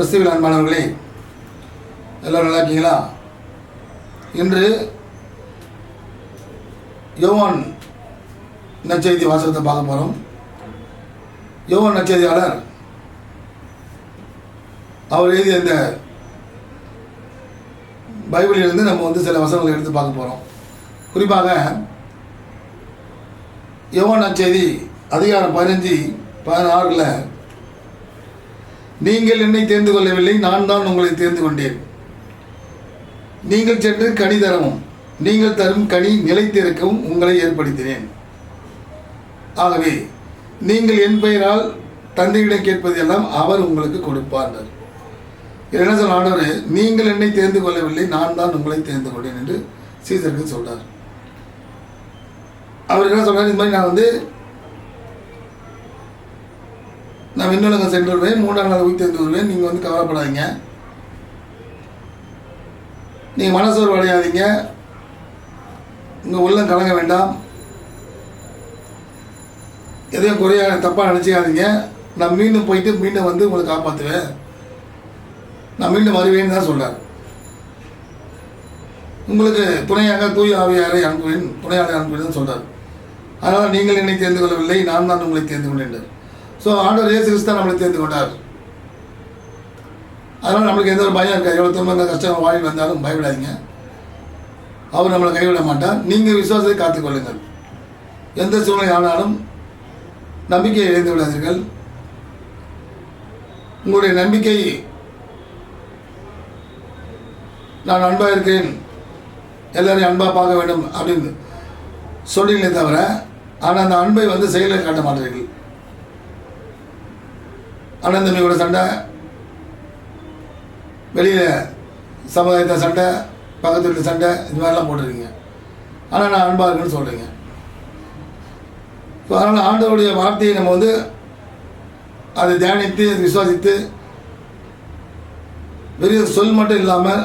கிறிஸ்துவில் அன்பானவர்களே எல்லோரும் நல்லா இருக்கீங்களா? இன்று யோவான் நற்செய்தி வாசகத்தை பார்க்க போகிறோம் யோவான் நற்செய்தியாளர் அவர் எழுதிய இந்த பைபிளிலிருந்து நம்ம வந்து சில வசனங்களை எடுத்து பார்க்க போகிறோம் குறிப்பாக யோவான் நற்செய்தி அதிகாரம் பதினஞ்சு பதினாறில் நீங்கள் என்னை தேர்ந்து கொள்ளவில்லை நான் தான் உங்களை தேர்ந்து கொண்டேன். நீங்கள் சென்று கனி தரவும் நீங்கள் தரும் கனி நிலைத்திருக்கவும் உங்களை ஏற்படுத்தினேன். ஆகவே நீங்கள் என் பெயரால் தந்தையிடம் கேட்பதெல்லாம் அவர் உங்களுக்கு கொடுப்பார் என்ன சொல்ல ஆண்டவர் நீங்கள் என்னை தேர்ந்து கொள்ளவில்லை நான் தான் உங்களை தேர்ந்து கொண்டேன் என்று சீசருக்கு சொல்றார். அவர் என்ன சொல்றாரு? இந்த மாதிரி நான் வந்து நான் விண்ணுலகம் சென்று வருவேன் மூன்றாம் நாள் உயிர்த்தெழுந்து வருவேன் நீங்கள் வந்து கவலைப்படாதீங்க. நீங்கள் மனசோர்வு அடையாதீங்க. உங்கள் உள்ளம் கலங்க வேண்டாம். எதையும் குறையாக தப்பாக நினச்சிக்காதீங்க. நான் மீண்டும் போயிட்டு மீண்டும் வந்து உங்களை காப்பாற்றுவேன் நான் மீண்டும் வருவேன்னு தான் சொல்கிறார் உங்களுக்கு துணையாக தூய் ஆவியாரை அனுப்புவேன். துணையாளரை அனுப்புவேன் சொல்கிறார் அதனால் நீங்கள் என்னை தேர்ந்து கொள்ளவில்லை நான் தான் உங்களை தேர்ந்து கொண்டேன் ஸோ ஆண்டவர் இயேசு கிறிஸ்து தான் நம்மளை தேர்ந்து கொண்டார் அதனால் நம்மளுக்கு எந்த ஒரு பயம் இருக்காது. எவ்வளோ துன்பங்கள் கஷ்டம் வாழ்வில் வந்தாலும் பயப்படாதீங்க. அவர் நம்மளை கைவிட மாட்டார். நீங்கள் விசுவாசத்தை காத்துக்கொள்ளுங்கள். எந்த சூழ்நிலை ஆனாலும் நம்பிக்கையை இழந்து விடாதீர்கள். உங்களுடைய நம்பிக்கை நான் அன்பாக இருக்கிறேன். எல்லாரையும் அன்பாக பார்க்க வேண்டும் அப்படின்னு சொல்லிங்களே தவிர ஆனால் அந்த அன்பை வந்து செயலில் காட்ட மாட்டீர்கள். அண்ணன் சண்டை வெளியில் சமுதாயத்தை சண்டை பக்கத்து வீட்டு சண்டை இது மாதிரிலாம் போட்டிருக்கீங்க. ஆனால் நான் அன்பாக இருக்குன்னு சொல்கிறீங்க ஸோ அதனால் ஆண்டவருடைய வார்த்தையை நம்ம வந்து அதை தியானித்து விசுவாசித்து வெறும் சொல் மட்டும் இல்லாமல்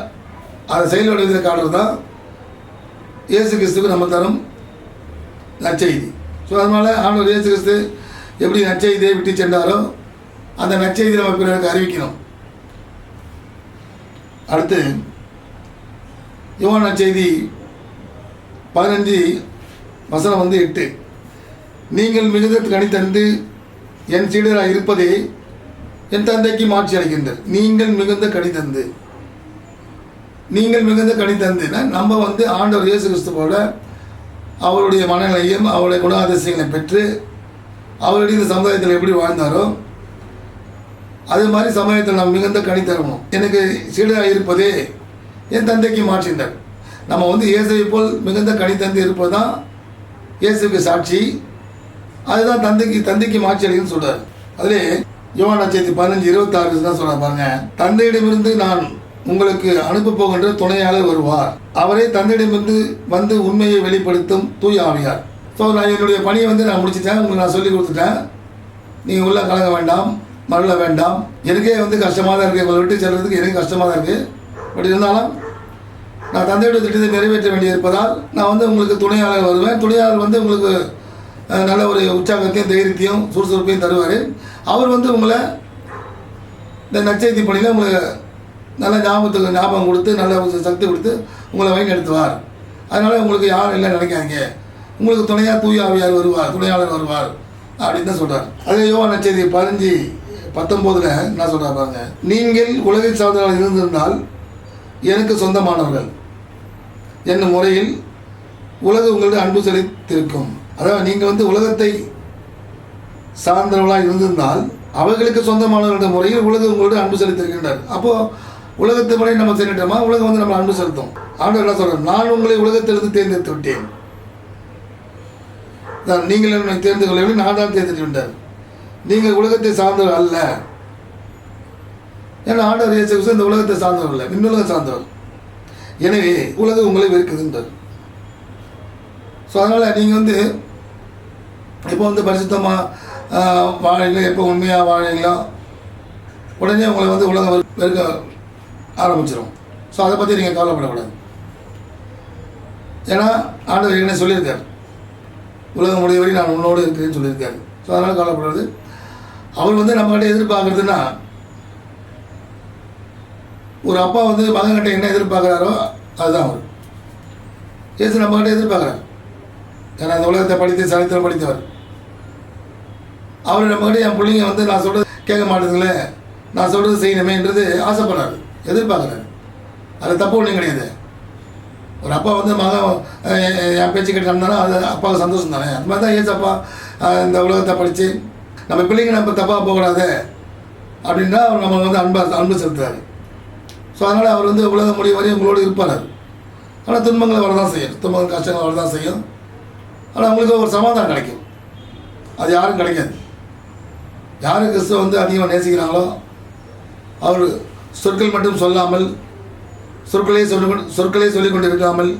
அதை செயல் வடிவத்தில் காட்டுறது தான் இயேசு கிறிஸ்துக்கு நம்ம தரும் நற்செய்தி. ஸோ அதனால் ஆண்டவர் இயேசு கிறிஸ்து எப்படி நற்செய்தியை விட்டு சென்றாரோ அந்த நற்செய்தி நம்ம பிறருக்கு அறிவிக்கணும். அடுத்து யுவான செய்தி பதினஞ்சு வசனம் வந்து எட்டு. நீங்கள் மிகுந்த கணித்தந்து என் சீடராக இருப்பதே என் தந்தைக்கு மாற்றி அளிக்கின்றது. நீங்கள் மிகுந்த கணித்தந்து நீங்கள் மிகுந்த கணித்தந்துன்னா நம்ம வந்து ஆண்டவர் இயேசு கிறிஸ்துவோட அவருடைய மனநிலையும் அவருடைய குணாதிசயங்களை பெற்று அவருடைய இந்த சமுதாயத்தில் எப்படி வாழ்ந்தாரோ அது மாதிரி சமயத்தில் நாம் மிகுந்த கணித்தரணும் எனக்கு சீடராக இருப்பதே என் தந்தைக்கு மாற்றினார் நம்ம வந்து இயேசுவை போல் மிகுந்த கனி தந்து இருப்பது தான் இயேசுக்கு சாட்சி. அதுதான் தந்தைக்கு தந்தைக்கு மாட்சி அளிக்குன்னு சொல்கிறார் அதிலே யோகா செய்தி பதினஞ்சு இருபத்தாறு தான் சொல்கிற பாருங்க. தந்தையிடமிருந்து நான் உங்களுக்கு அனுப்ப போகின்ற துணையாளர் வருவார். அவரே தந்தையிடமிருந்து வந்து உண்மையை வெளிப்படுத்தும் தூய் ஆவியார். ஸோ நான் என்னுடைய பணியை வந்து நான் முடிச்சிட்டேன். உங்களுக்கு நான் சொல்லி கொடுத்துட்டேன். நீங்கள் உள்ள கலங்க வேண்டாம். மருள வேண்டாம். எனக்கே வந்து கஷ்டமாக தான் இருக்குது உங்களை விட்டு செல்வதுக்கு எனக்கு கஷ்டமாக தான் இருக்குது பட் இருந்தாலும் நான் தந்தையோட திட்டத்தை நிறைவேற்ற வேண்டியிருப்பதால் நான் வந்து உங்களுக்கு துணையாளர் வருவேன். துணையாளர் வந்து உங்களுக்கு நல்ல ஒரு உற்சாகத்தையும் தைரியத்தையும் சுறுசுறுப்பையும் தருவார். அவர் வந்து உங்களை இந்த நச்செய்தி பணியில் உங்களுக்கு நல்ல ஞாபகத்துக்கு ஞாபகம் கொடுத்து நல்ல சக்தி கொடுத்து உங்களை வழி நடத்துவார் அதனால் உங்களுக்கு யாரும் இல்லை நினைக்காதீங்க. உங்களுக்கு துணையாக தூயாவியார் வருவார். துணையாளர் வருவார். அப்படின்னு தான் சொல்கிறார் அதே யோகா நற்செய்தி பதினஞ்சு பத்தொம்போதில் என்ன சொல்கிறார் பாருங்க. நீங்கள் உலகில் சார்ந்தவர்கள் இருந்திருந்தால் எனக்கு சொந்தமானவர்கள். என்னும் முறையில் உலகம் உங்களிடம் அன்பு செலுத்திருக்கும் அதாவது நீங்கள் வந்து உலகத்தை சார்ந்தவர்களாக இருந்திருந்தால் அவர்களுக்கு சொந்தமானவர்கள முறையில் உலகம் உங்களோட அன்பு செலுத்திருக்கின்றார் அப்போது உலகத்து முறை நம்ம செஞ்சிட்டோமா உலகம் வந்து நம்ம அன்பு செலுத்தும். ஆண்டவர் என்ன சொல்றார்? நான் உங்களை உலகத்திலிருந்து தேர்ந்தெடுத்து விட்டேன். நீங்கள் என்னை தேர்ந்து கொள்ளவில்லை நான் தான் தேர்ந்தெடுத்து விட்டார் நீங்கள் உலகத்தை சார்ந்தவர் அல்ல. ஏன்னா ஆண்டவர் இயேசு கிறிஸ்து இந்த உலகத்தை சார்ந்தவர் இல்லை விண்ணுலகம் சார்ந்தவர். எனவே உலகம் உங்களை வெறுக்குதுன்றார் ஸோ அதனால் நீங்கள் வந்து இப்போ வந்து பரிசுத்தமாக வாழீங்களோ எப்போ உண்மையாக வாழீங்களோ உடனே உங்களை வந்து உலகம் வெறுக்க ஆரம்பிச்சிடும் ஸோ அதை பற்றி நீங்கள் கவலைப்படக்கூடாது. ஏன்னா ஆண்டவர் என்ன சொல்லியிருக்கார். உலகம் முடியவரை நான் உன்னோடு இருக்கிறேன்னு சொல்லியிருக்காரு. ஸோ அதனால் கவலைப்படுறது அவர் வந்து நம்மகிட்ட எதிர்பார்க்குறதுன்னா ஒரு அப்பா வந்து மகன்கிட்ட என்ன எதிர்பார்க்குறாரோ அதுதான் அவர். ஏசு நம்மகிட்ட எதிர்பார்க்குறாரு. ஏன்னா அந்த உலகத்தை படித்து சரித்திரம் படித்தவர். அவர் நம்மகிட்ட என் பிள்ளைங்க வந்து நான் சொல்கிறது கேட்க மாட்டேங்களே நான் சொல்கிறது செய்யணுமேன்றது ஆசைப்படுறாரு எதிர்பார்க்குறாரு. அது தப்பு ஒன்றும் கிடையாது. ஒரு அப்பா வந்து மகன் என் பேச்சு கேட்டு நடந்தானா அது அப்பாவுக்கு சந்தோஷம் தானே. அந்த மாதிரி தான் ஏசு அப்பா இந்த உலகத்தை படித்து நம்ம பிள்ளைங்க நம்ம தப்பாக போகக்கூடாது அப்படின்னா அவர் நம்ம வந்து அன்பா அன்பு செலுத்துறாரு. ஸோ அதனால் அவர் வந்து உலக முடியும் வரையும் உங்களோடு இருப்பார் ஆனால் துன்பங்களை வரதான் செய்யும். துன்பங்கள் கஷ்டங்கள் வரதான் செய்யும். ஆனால் அவங்களுக்கு ஒரு சமாதானம் கிடைக்கும். அது யாரும் கிடைக்காது. யார் கிறிஸ்துவ வந்து அதிகமாக நேசிக்கிறாங்களோ அவர் சொற்கள் மட்டும் சொல்லாமல் சொற்களே சொல்லி சொற்களே சொல்லிக் கொண்டு இருக்காமல்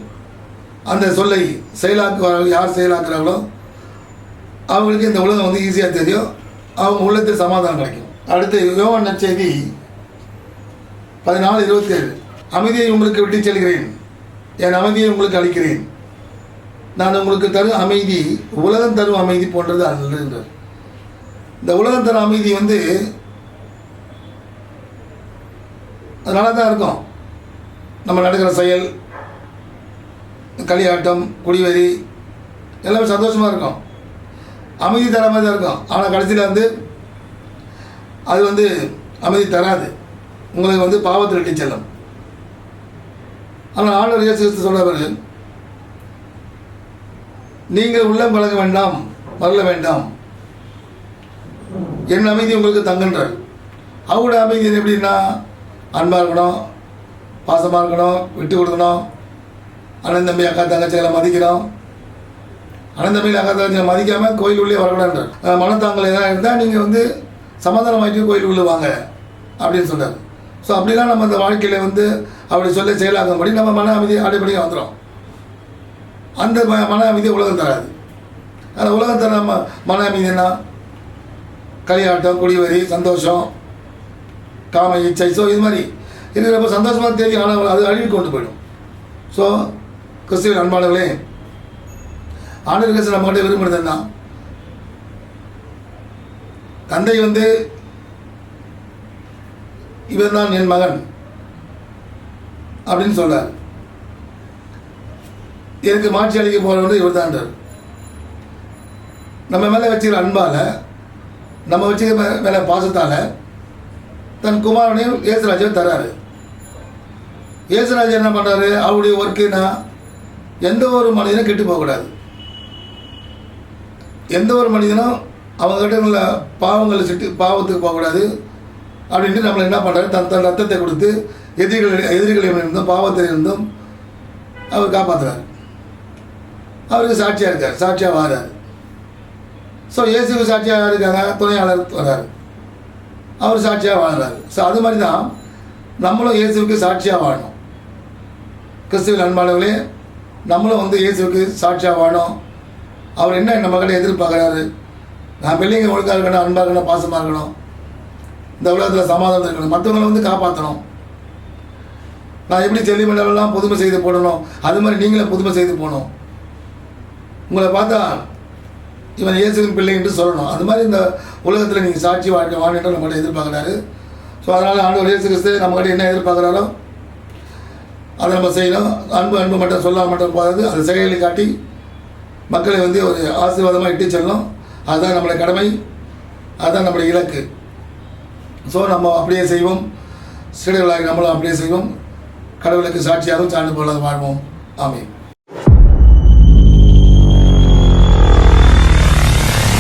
அந்த சொல்லை செயலாக்குவார்கள் யார் செயலாக்குறாங்களோ அவங்களுக்கு இந்த உலகம் வந்து ஈஸியாக தெரியும். அவங்க உள்ளத்தில் சமாதானம் கிடைக்கும். அடுத்து யோவான் நற்செய்தி பதினாலு இருபத்தேழு. அமைதியை உங்களுக்கு விட்டு செல்கிறேன். என் அமைதியை உங்களுக்கு அளிக்கிறேன். நான் உங்களுக்கு தரும் அமைதி உலகம் தரும் அமைதி போன்றது அல்ல என்றார். இந்த உலகம் தரும் அமைதி வந்து அதனால தான் இருக்கும். நம்ம நடக்கிற செயல் களியாட்டம் குடிவெறி எல்லாமே சந்தோஷமாக இருக்கும். அமைதி தர மாதிரி தான் இருக்கும். ஆனால் கடைசியில் வந்து அது வந்து அமைதி தராது. உங்களுக்கு வந்து பாவத்தில் இட்டு செல்லும். ஆனால் ஆண்டவர் இயேசு கிறிஸ்து நீங்கள் உள்ளம் பழக வேண்டாம் மறல வேண்டாம். என் அமைதி உங்களுக்கு தங்குன்றார் அவங்களோட அமைதி எப்படின்னா அன்பாக இருக்கணும் பாசமாக இருக்கணும் விட்டு கொடுக்கணும். அண்ணன் தம்பி அக்கா தங்கச்சிகளை மதிக்கணும். அனந்தமிழ் தம்பி மதிக்காமல் கோயில் உள்ளே வரக்கூடாதுன்றார் அஹ் எதாவது இருந்தால் நீங்கள் வந்து சமாதானமாயிட்டு கோயில் உள்ளே வாங்க அப்படின்னு சொன்னார். ஸோ அப்படிலாம் நம்ம அந்த வாழ்க்கையில் வந்து அப்படி சொல்ல செயலாகும்படி நம்ம மன அமைதி அடிப்படையாக வந்துடும் அந்த ம- மன அமைதி உலகம் தராது. அந்த உலகம் தர நம்ம மன அமைதினா களியாட்டம் குடிவரி சந்தோஷம் காம இச்சை. ஸோ இது மாதிரி இது ரொம்ப சந்தோஷமாக தெரியும் ஆனால் அது அழிவு கொண்டு போயிடும். ஸோ கிறிஸ்துவின் அன்பாளர்களே ஆண்டவர் கிறிஸ்து நம்ம கிட்ட விரும்புறது என்ன தந்தை வந்து இவர் தான் என் மகன் அப்படின்னு சொல்றார். எனக்கு மாற்றி அளிக்க போகிறவங்க இவர் தான்றார் நம்ம மேலே வச்சுக்கிற அன்பால் நம்ம வச்சுக்கிற மேலே பாசத்தால் தன் குமாரனையும் இயேசுராஜையும் தராரு இயேசுராஜா என்ன பண்ணுறாரு அவருடைய ஒர்க்குனா எந்த ஒரு மனிதனும் கெட்டு போகக்கூடாது. எந்த ஒரு மனிதனும் அவங்ககிட்ட உள்ள பாவங்களை சிட்டு பாவத்துக்கு போகக்கூடாது அப்படின்ட்டு நம்மளை என்ன பண்ணுறாரு தன் தன் ரத்தத்தை கொடுத்து எதிரிகள் எதிரிகளிடம் இருந்தும் பாவத்தில் இருந்தும் அவர் காப்பாற்றுறாரு அவருக்கு சாட்சியாக இருக்கார். சாட்சியாக வாராரு. ஸோ இயேசுக்கு சாட்சியாக இருக்காங்க? துணையாளர் வராரு. அவர் சாட்சியாக வாழ்றாரு. ஸோ அது மாதிரி தான் நம்மளும் இயேசுக்கு சாட்சியாக வாழணும். கிறிஸ்துவின் அன்பாளர்களே நம்மளும் வந்து இயேசுக்கு சாட்சியாக வாழணும். அவர் என்ன நம்ம கிட்ட எதிர்பார்க்குறாரு? நான் பிள்ளைங்க ஒழுங்காக இருக்கணும் அன்பாக இருக்கணும் பாசமாக இருக்கணும். இந்த உலகத்தில் சமாதானம் இருக்கணும். மற்றவங்களை வந்து காப்பாற்றணும் நான் எப்படி செல்லிமண்டலாம் புதுமை செய்து போடணும்? அது மாதிரி நீங்களே புதுமை செய்து போகணும். உங்களை பார்த்தா இவன் இயேசுவின் பிள்ளை என்று சொல்லணும். அது மாதிரி இந்த உலகத்தில் நீங்கள் சாட்சி வாழ்க்கை வாழ்க்கை நம்மகிட்ட எதிர்பார்க்குறாரு. ஸோ அதனால் ஆண்டவர் இயேசு கிறிஸ்து நம்மகிட்ட என்ன எதிர்பார்க்குறாரோ அதை நம்ம செய்யணும். அன்பு அன்பு மட்டும் சொல்ல மட்டும் போகாது. அதை செயலை காட்டி மக்களை வந்து ஒரு ஆசீர்வாதமாக இட்டு செல்லும். அதுதான் நம்மளுடைய கடமை. அதுதான் நம்முடைய இலக்கு. ஸோ நம்ம அப்படியே செய்வோம். சீடர்களாக நம்மளும் அப்படியே செய்வோம். கடவுளுக்கு சாட்சியாகவும் சான்று போல வாழ்வோம். ஆமென்.